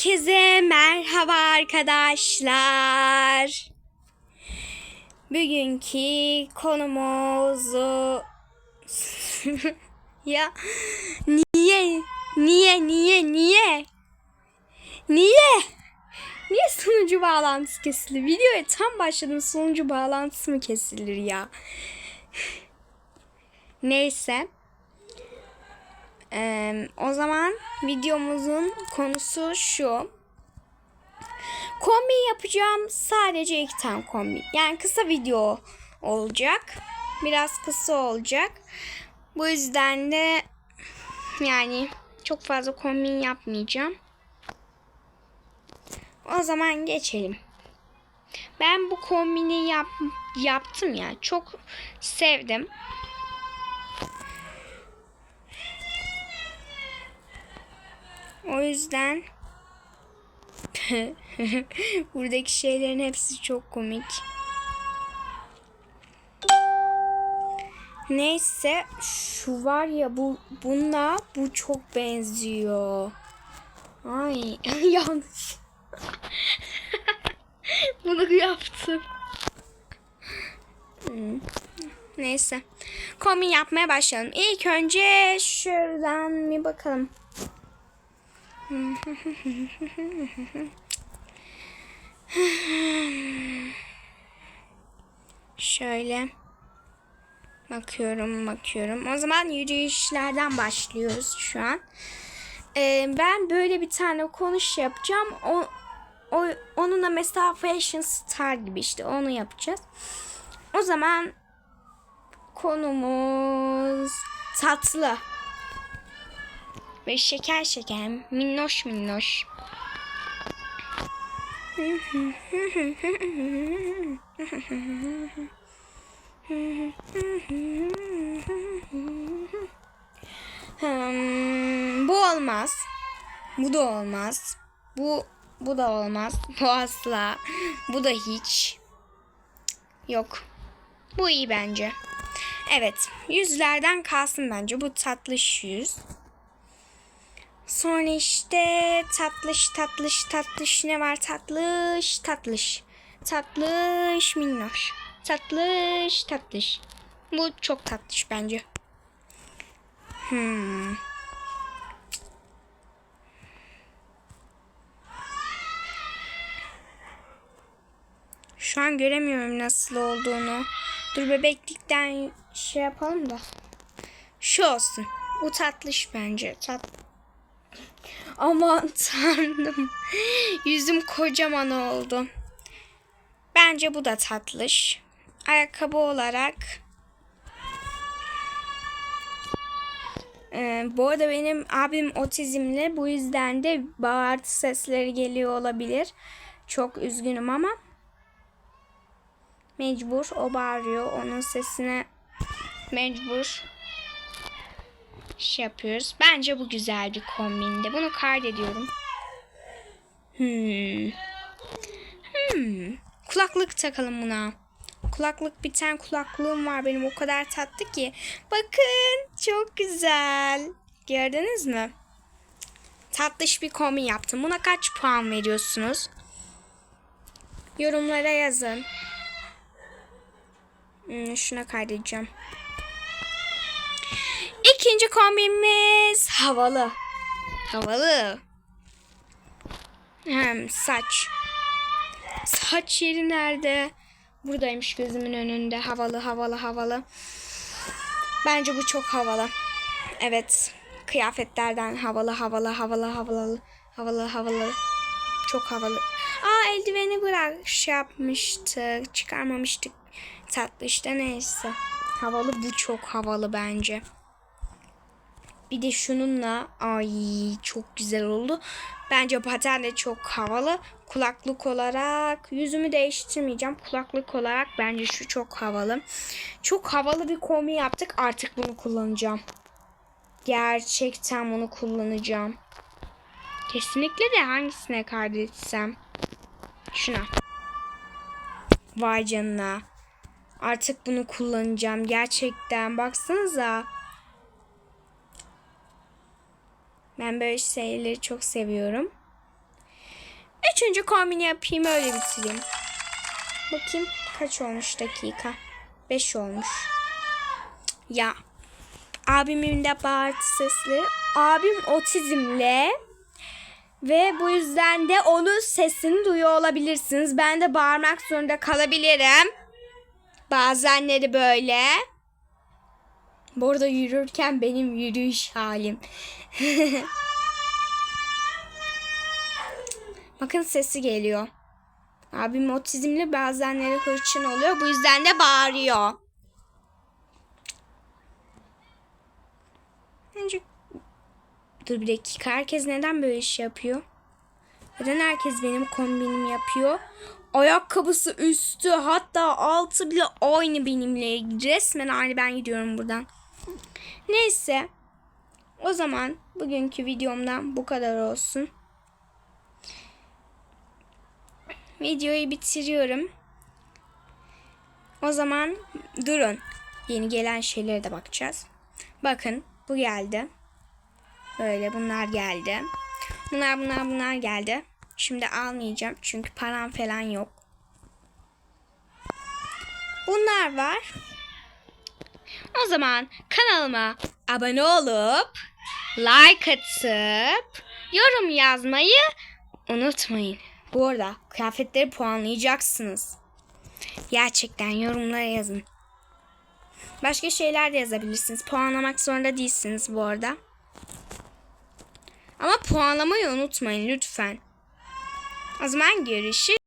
Herkese merhaba arkadaşlar. Bugünkü konumuzu ya niye niye niye niye niye niye sunucu bağlantısı kesilir? Videoya tam başladım sunucu bağlantısı mı kesilir ya? Neyse. Ee, o zaman videomuzun konusu şu. Kombi yapacağım. Sadece iki tane kombi. Yani kısa video olacak. Biraz kısa olacak. Bu yüzden de yani çok fazla kombin yapmayacağım. O zaman geçelim. Ben bu kombini yap, yaptım ya. Çok sevdim. O yüzden buradaki şeylerin hepsi çok komik. Neyse şu var ya bu bununla bu çok benziyor. Ay yanlış. Bunu yaptım. Hmm. Neyse. Kombin yapmaya başlayalım. İlk önce şuradan bir bakalım. Şöyle bakıyorum bakıyorum. O zaman yürüyüşlerden başlıyoruz şu an. Ee, ben böyle bir tane konuş yapacağım. O, o onunla mesela fashion star gibi işte onu yapacağız. O zaman konumuz tatlı. Ve şeker şeker minnoş minnoş. Hmm, bu olmaz. Bu da olmaz. Bu bu da olmaz. Bu asla. Bu da hiç. Yok. Bu iyi bence. Evet. Yüzlerden kalsın bence. Bu tatlış yüz. Sonra işte tatlış tatlış tatlış ne var tatlış tatlış. Tatlış minnoş. Tatlış tatlış. Bu çok tatlış bence. Hmm. Şu an göremiyorum nasıl olduğunu. Dur bebeklikten şey yapalım da. Şu olsun. Bu tatlış bence. Tat Aman tanrım. Yüzüm kocaman oldu. Bence bu da tatlış. Ayakkabı olarak. Ee, bu arada benim abim otizmli. Bu yüzden de bağırtı sesleri geliyor olabilir. Çok üzgünüm ama. Mecbur. O bağırıyor. Onun sesine mecbur şey yapıyoruz. Bence bu güzel bir kombinde. Bunu kaydediyorum. Hmm. Hmm. Kulaklık takalım buna. Kulaklık bir tane kulaklığım var benim o kadar tatlı ki. Bakın çok güzel. Gördünüz mü? Tatlış bir kombin yaptım. Buna kaç puan veriyorsunuz? Yorumlara yazın. Hmm, şuna kaydedeceğim. İkinci kombinimiz havalı. Havalı. Hem saç. Saç yeri nerede? Buradaymış gözümün önünde. Havalı havalı havalı. Bence bu çok havalı. Evet. Kıyafetlerden havalı havalı havalı havalı havalı havalı. Çok havalı. Aa eldiveni bırak şey yapmıştık. Çıkarmamıştık. Tatlı işte neyse. Havalı bu çok havalı bence. Bir de şununla ay çok güzel oldu. Bence paten de çok havalı. Kulaklık olarak yüzümü değiştirmeyeceğim. Kulaklık olarak bence şu çok havalı. Çok havalı bir kombi yaptık. Artık bunu kullanacağım. Gerçekten bunu kullanacağım. Kesinlikle de hangisine kaydetsem. Şuna. Vay canına. Artık bunu kullanacağım. Gerçekten. Baksanıza. Ben böyle şeyleri çok seviyorum. Üçüncü kombini yapayım öyle bitireyim. Bakayım kaç olmuş dakika. 5 olmuş. Ya abimin de bağırtı sesli. Abim otizmle ve bu yüzden de onun sesini duyuyor olabilirsiniz. Ben de bağırmak zorunda kalabilirim. Bazenleri böyle. Burada yürürken benim yürüyüş halim. Bakın sesi geliyor. Abim otizmli bazenleri hırçın oluyor. Bu yüzden de bağırıyor. Bence... Dur bir dakika. Herkes neden böyle iş yapıyor? Neden herkes benim kombinimi yapıyor? Ayakkabısı üstü hatta altı bile aynı benimle. Resmen aynı ben gidiyorum buradan. Neyse. O zaman bugünkü videomdan bu kadar olsun. Videoyu bitiriyorum. O zaman durun. Yeni gelen şeylere de bakacağız. Bakın bu geldi. Böyle bunlar geldi. Bunlar bunlar bunlar geldi. Şimdi almayacağım çünkü param falan yok. Bunlar var. O zaman kanalıma abone olup like atıp yorum yazmayı unutmayın. Bu arada kıyafetleri puanlayacaksınız. Gerçekten yorumlara yazın. Başka şeyler de yazabilirsiniz. Puanlamak zorunda değilsiniz bu arada. Ama puanlamayı unutmayın lütfen. O zaman görüşürüz.